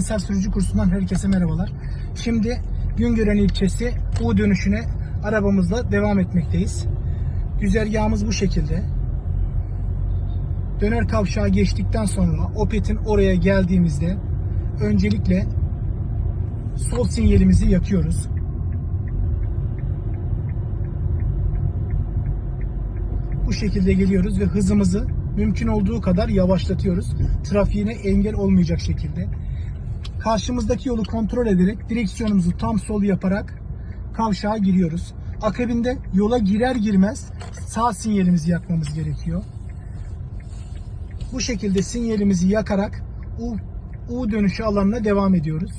Evrensel Sürücü Kursu'ndan herkese merhabalar. Şimdi Güngören ilçesi U dönüşüne arabamızla devam etmekteyiz. Güzergahımız bu şekilde. Döner kavşağı geçtikten sonra Opet'in oraya geldiğimizde öncelikle sol sinyalimizi yakıyoruz. Bu şekilde geliyoruz ve hızımızı mümkün olduğu kadar yavaşlatıyoruz. Trafiğine engel olmayacak şekilde. Karşımızdaki yolu kontrol ederek direksiyonumuzu tam sol yaparak kavşağa giriyoruz. Akabinde yola girer girmez sağ sinyalimizi yakmamız gerekiyor. Bu şekilde sinyalimizi yakarak U, U dönüşü alanına devam ediyoruz.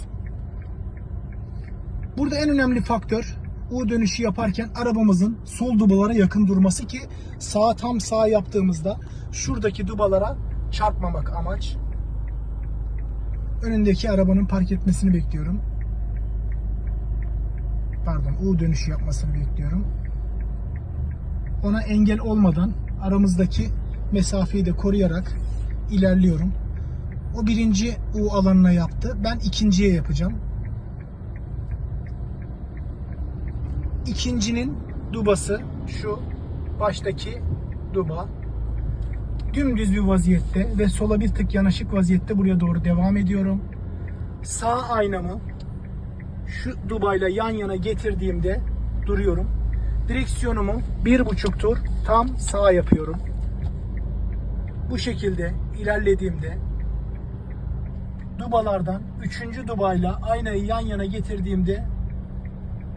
Burada en önemli faktör U dönüşü yaparken arabamızın sol dubalara yakın durması ki sağ tam sağ yaptığımızda şuradaki dubalara çarpmamak amaç. Önündeki arabanın park etmesini bekliyorum. Pardon, U dönüşü yapmasını bekliyorum. Ona engel olmadan aramızdaki mesafeyi de koruyarak ilerliyorum. O birinci U alanına yaptı. Ben ikinciye yapacağım. İkincinin dubası şu baştaki duba dümdüz bir vaziyette ve sola bir tık yanaşık vaziyette buraya doğru devam ediyorum. Sağ aynamı şu dubayla yan yana getirdiğimde duruyorum. Direksiyonumu bir buçuk tur tam sağa yapıyorum. Bu şekilde ilerlediğimde dubalardan üçüncü dubayla aynayı yan yana getirdiğimde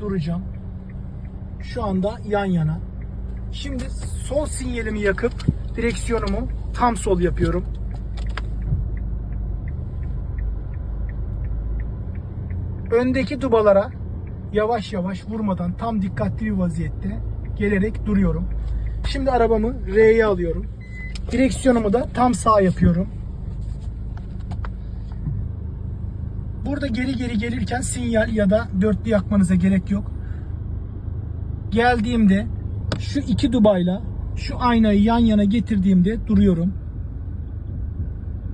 duracağım. Şu anda yan yana. Şimdi sol sinyalimi yakıp direksiyonumu tam sol yapıyorum. Öndeki dubalara yavaş yavaş vurmadan tam dikkatli bir vaziyette gelerek duruyorum. Şimdi arabamı R'ye alıyorum. Direksiyonumu da tam sağ yapıyorum. Burada geri geri gelirken sinyal ya da dörtlü yakmanıza gerek yok. Geldiğimde şu iki dubayla şu aynayı yan yana getirdiğimde duruyorum.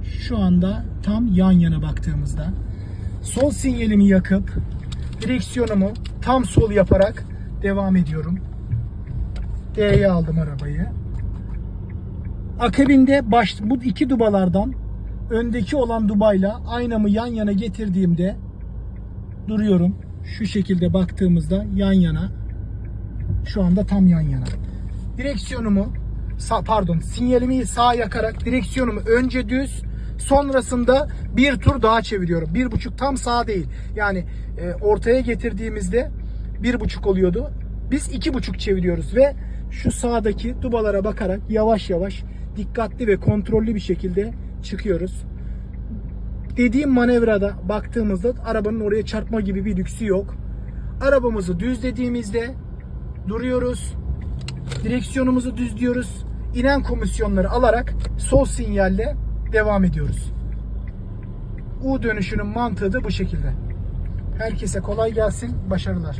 Şu anda tam yan yana baktığımızda sol sinyalimi yakıp direksiyonumu tam sol yaparak devam ediyorum. D'ye aldım arabayı. Akabinde baş, bu iki dubalardan öndeki olan dubayla aynamı yan yana getirdiğimde duruyorum. Şu şekilde baktığımızda yan yana. Şu anda tam yan yana. Direksiyonumu pardon sinyalimi sağ yakarak direksiyonumu önce düz sonrasında bir tur daha çeviriyorum. Bir buçuk tam sağ değil. Yani e, ortaya getirdiğimizde bir buçuk oluyordu. Biz iki buçuk çeviriyoruz ve şu sağdaki dubalara bakarak yavaş yavaş dikkatli ve kontrollü bir şekilde çıkıyoruz. Dediğim manevrada baktığımızda arabanın oraya çarpma gibi bir lüksü yok. Arabamızı düzlediğimizde duruyoruz. Direksiyonumuzu düzlüyoruz. İnen komisyonları alarak sol sinyalle devam ediyoruz. U dönüşünün mantığı da bu şekilde. Herkese kolay gelsin, başarılar.